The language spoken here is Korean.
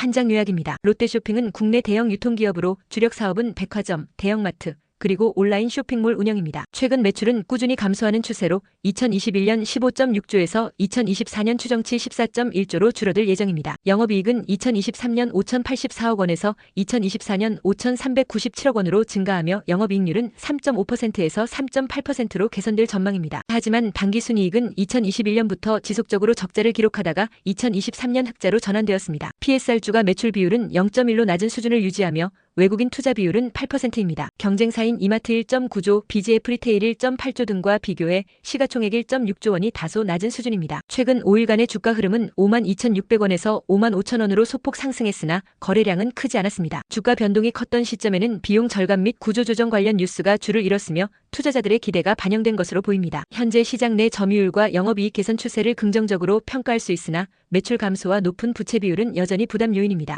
한장 요약입니다. 롯데쇼핑은 국내 대형 유통기업으로 주력 사업은 백화점, 대형마트, 그리고 온라인 쇼핑몰 운영입니다. 최근 매출은 꾸준히 감소하는 추세로 2021년 15.6조에서 2024년 추정치 14.1조로 줄어들 예정입니다. 영업이익은 2023년 5,084억 원에서 2024년 5,397억 원으로 증가하며 영업이익률은 3.5%에서 3.8%로 개선될 전망입니다. 하지만 당기순이익은 2021년부터 지속적으로 적자를 기록하다가 2023년 흑자로 전환되었습니다. PSR주가 매출 비율은 0.1로 낮은 수준을 유지하며 외국인 투자 비율은 8%입니다. 경쟁사인 이마트 1.9조, BGF 리테일 1.8조 등과 비교해 시가총액 1.6조 원이 다소 낮은 수준입니다. 최근 5일간의 주가 흐름은 52,600원에서 55,000원으로 소폭 상승했으나 거래량은 크지 않았습니다. 주가 변동이 컸던 시점에는 비용 절감 및 구조 조정 관련 뉴스가 줄을 이뤘으며 투자자들의 기대가 반영된 것으로 보입니다. 현재 시장 내 점유율과 영업이익 개선 추세를 긍정적으로 평가할 수 있으나 매출 감소와 높은 부채 비율은 여전히 부담 요인입니다.